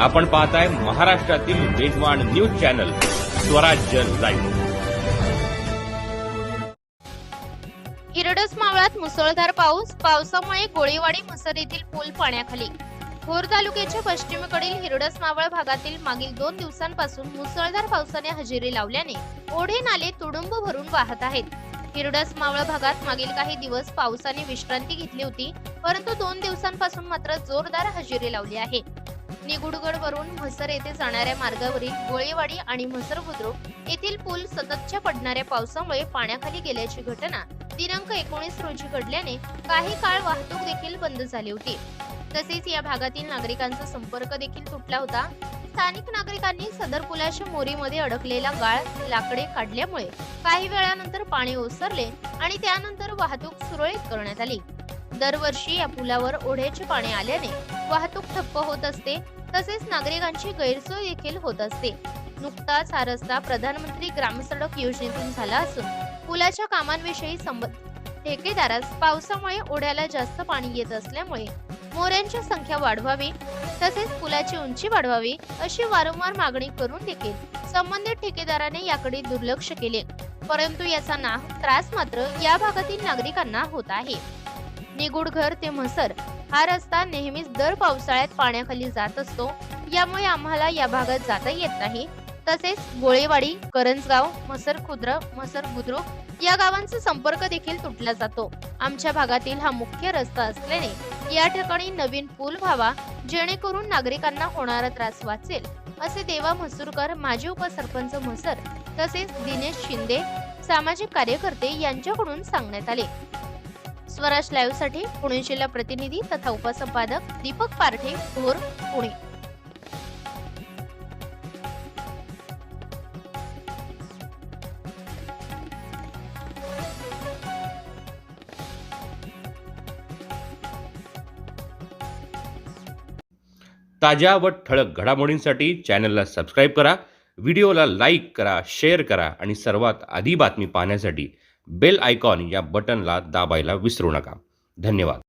आपण पाहताय महाराष्ट्रातील वेगवान news channel Swarajya live. Hirdas मावळात मुसळधार पाऊस पावसामुळे गोळीवाडी मुसरीतील पूल पाण्याखाली. भोर तालुक्याच्या पश्चिमेकडील हिरडस मावळ भागातील मागील दोन दिवसांपासून मुसळधार पावसाने हजेरी लावल्याने ओढे नाले तुडुंब भरून वाहत आहेत. हिरडस मावळ भागात मागील काही दिवस पावसाने विश्रांती घेतली होती परंतु दोन दिवसांपासून मात्र जोरदार हजेरी लावली आहे. निगुडगड वरून म्हसर येथे जाणाऱ्या मार्गावरील गोळेवाडी आणि म्हसर बुद्रुक येथील पूल सततच्या पडणाऱ्या पावसामुळे पाण्याखाली गेल्याची घटना दिनांक एकोणीस रोजी घडल्याने काही काळ वाहतूक देखील बंद झाली होती. तसेच या भागातील नागरिकांचा संपर्क देखील तुटला होता. स्थानिक नागरिकांनी सदर पुलाच्या मोरीमध्ये अडकलेला गाळ लाकडे काढल्यामुळे काही वेळानंतर पाणी ओसरले आणि त्यानंतर वाहतूक सुरळीत करण्यात आली. दरवर्षी या पुलावर ओढ्याचे पाणी आल्याने वाहतूक ठप्प होत असते. तसेच नागरिकांची गैरसोय देखील होत असते. नुकताच हा रस्ता प्रधानमंत्री ग्रामसडक योजनेतून झाला असून पुलाच्या कामांविषयी संबंध ठेकेदारास पावसामुळे ओढ्याला जास्त पाणी येत असल्यामुळे मोऱ्यांची संख्या वाढवावी तसेच पुलाची उंची वाढवावी अशी वारंवार मागणी करून देखील संबंधित ठेकेदाराने याकडे दुर्लक्ष केले. परंतु याचा ना त्रास मात्र या भागातील नागरिकांना होत आहे. निगुडघर ते म्हसर हा रस्ता नेहमीच दर पावसाळ्यात पाण्याखाली जात असतो. यामुळे आम्हाला या भागात जाता येत नाही. तसेच गोळेवाडी करंजगाव म्हसर खुद्र मसर बुद्रुक या गावांचा संपर्क देखील तुटला जातो. आमच्या भागातील हा मुख्य रस्ता असल्याने या ठिकाणी नवीन पूल व्हावा जेणेकरून नागरिकांना होणारा त्रास वाचेल असे देवा म्हसूरकर माजी उपसरपंच म्हसर तसेच दिनेश शिंदे सामाजिक कार्यकर्ते यांच्याकडून सांगण्यात आले. स्वराज लाईव्हसाठी पुणे जिल्हा प्रतिनिधी तथा उपसंपादक दीपक पारठे भोर पुणे. ताज्या व ठळक घडामोडींसाठी चॅनलला सबस्क्राईब करा व्हिडिओला लाईक करा शेअर करा आणि सर्वात आधी बातमी पाहण्यासाठी बेल आयकॉन या बटनला दाबायला विसरू नका. धन्यवाद.